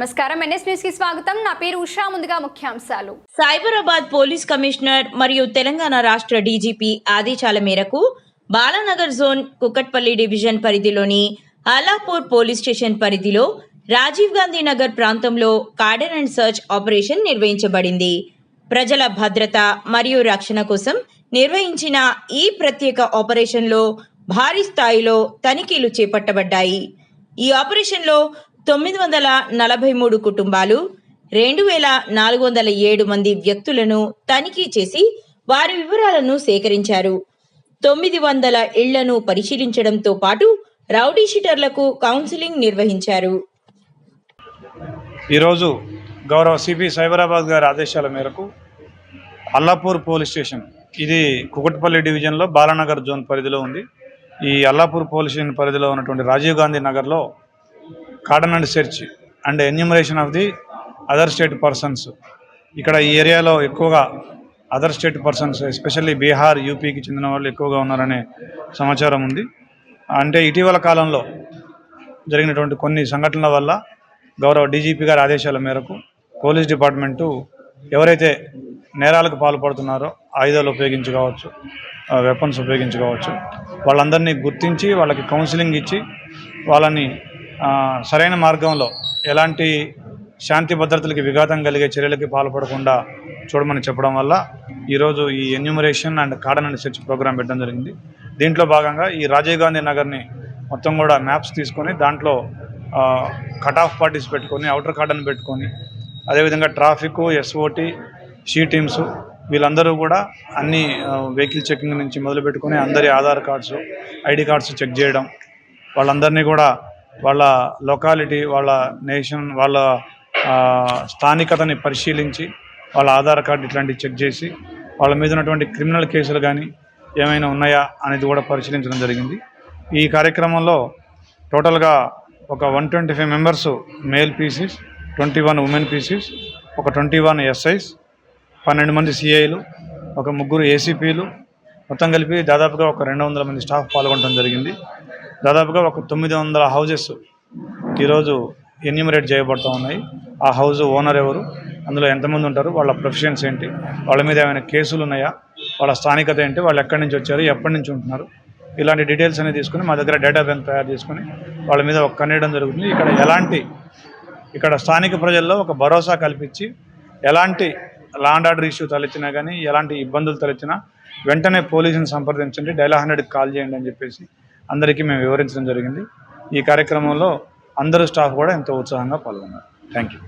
నమస్కారం. ఎన్ఎస్ న్యూస్కి స్వాగతం. నా పేరు ఉషా. ముందుగా ముఖ్యాంశాలు. సైబరాబాద్ పోలీస్ కమిషనర్ మరియు తెలంగాణ రాష్ట్ర డీజీపీ ఆదేశాల మేరకు బాలానగర్ జోన్ కుకట్పల్లి డివిజన్ పరిధిలోని అలాపూర్ పోలీస్ స్టేషన్ పరిధిలో రాజీవ్ గాంధీ నగర్ ప్రాంతంలో కార్డన్ అండ్ సర్చ్ ఆపరేషన్ నిర్వహించబడింది. ప్రజల భద్రత మరియు రక్షణ కోసం నిర్వహించిన ఈ ప్రత్యేక ఆపరేషన్లో భారీ స్థాయిలో తనిఖీలు చేపట్టబడ్డాయి. ఈ ఆపరేషన్లో తొమ్మిది వందల నలభై మూడు కుటుంబాలు రెండు వేల నాలుగు వందల ఏడు మంది వ్యక్తులను తనిఖీ చేసి వారి వివరాలను సేకరించారు. తొమ్మిది వందల ఇళ్ళను పరిశీలించడంతో పాటు రౌడీ షీటర్లకు కౌన్సిలింగ్ నిర్వహించారు. ఈరోజు గౌరవ సిపి సైబరాబాద్ గారి ఆదేశాల మేరకు అల్లాపూర్ పోలీస్ స్టేషన్ ఇది కుకట్పల్లి డివిజన్లో బాలానగర్ జోన్ పరిధిలో ఉంది. ఈ అల్లాపూర్ పోలీస్ స్టేషన్ పరిధిలో ఉన్నటువంటి రాజీవ్ గాంధీ నగర్లో cordon and search and enumeration of the other state persons ఇక్కడ ఈ ఏరియాలో ఎక్కువగా other state persons especially Bihar యూపీకి చెందిన వాళ్ళు ఎక్కువగా ఉన్నారనే సమాచారం ఉంది. అంటే ఇటీవల కాలంలో జరిగినటువంటి కొన్ని సంఘటనల వల్ల గౌరవ డీజీపీ గారి ఆదేశాల మేరకు పోలీస్ డిపార్ట్మెంటు ఎవరైతే నేరాలకు పాల్పడుతున్నారో ఆయుధాలు ఉపయోగించి కావచ్చు వెపన్స్ ఉపయోగించి కావచ్చు వాళ్ళందరినీ గుర్తించి వాళ్ళకి కౌన్సిలింగ్ ఇచ్చి వాళ్ళని సరైన మార్గంలో ఎలాంటి శాంతి భద్రతలకి విఘాతం కలిగే చర్యలకి పాల్పడకుండా చూడమని చెప్పడం వల్ల ఈరోజు ఈ enumeration and cordon and search programme పెట్టడం జరిగింది. దీంట్లో భాగంగా ఈ రాజీవ్ గాంధీ నగర్ని మొత్తం కూడా మ్యాప్స్ తీసుకొని దాంట్లో కట్ ఆఫ్ పార్టీస్ పెట్టుకొని అవుటర్ కార్డన్ పెట్టుకొని అదేవిధంగా ట్రాఫిక్ ఎస్ఓటి షీ టీమ్స్ వీళ్ళందరూ కూడా అన్ని వెహికల్ చెకింగ్ నుంచి మొదలుపెట్టుకొని అందరి Aadhaar cards ID cards check చేయడం వాళ్ళందరినీ కూడా వాళ్ళ లొకాలిటీ వాళ్ళ నేషన్ వాళ్ళ స్థానికతని పరిశీలించి వాళ్ళ ఆధార్ కార్డు ఇట్లాంటివి చెక్ చేసి వాళ్ళ మీద ఉన్నటువంటి క్రిమినల్ కేసులు కానీ ఏమైనా ఉన్నాయా అనేది కూడా పరిశీలించడం జరిగింది. ఈ కార్యక్రమంలో టోటల్గా ఒక one twenty five members male PCs twenty one women PCs ఒక ట్వంటీ వన్ ఎస్ఐస్ పన్నెండు మంది సిఐలు ఒక ముగ్గురు ఏసీపీలు మొత్తం కలిపి దాదాపుగా ఒక రెండు వందల మంది స్టాఫ్ పాల్గొనడం జరిగింది. దాదాపుగా ఒక తొమ్మిది వందల హౌజెస్ ఈరోజు ఎన్యూమరేట్ చేయబడుతూ ఉన్నాయి. ఆ హౌస్ ఓనర్ ఎవరు? అందులో ఎంతమంది ఉంటారు? వాళ్ళ ప్రొఫెషన్స్ ఏంటి? వాళ్ళ మీద ఏమైనా కేసులు ఉన్నాయా? వాళ్ళ స్థానికత ఏంటి? వాళ్ళు ఎక్కడి నుంచి వచ్చారు? ఎప్పటి నుంచి ఉంటున్నారు? ఇలాంటి డీటెయిల్స్ అనేవి తీసుకుని మా దగ్గర డేటా బ్యాంక్ తయారు చేసుకుని వాళ్ళ మీద ఒక కన్నేయడం జరుగుతుంది. ఇక్కడ ఎలాంటి ఇక్కడ స్థానిక ప్రజల్లో ఒక భరోసా కల్పించి ఎలాంటి లాండ్ ఆర్డర్ ఇష్యూ తలెత్తినా కానీ ఎలాంటి ఇబ్బందులు తలెత్తినా వెంటనే పోలీసుని సంప్రదించండి. డైలా హండ్రెడ్కి కాల్ చేయండి అని చెప్పేసి అందరికీ మేము వివరించడం జరిగింది. ఈ కార్యక్రమంలో అందరూ స్టాఫ్ కూడా ఎంతో ఉత్సాహంగా పాల్గొన్నారు. Thank you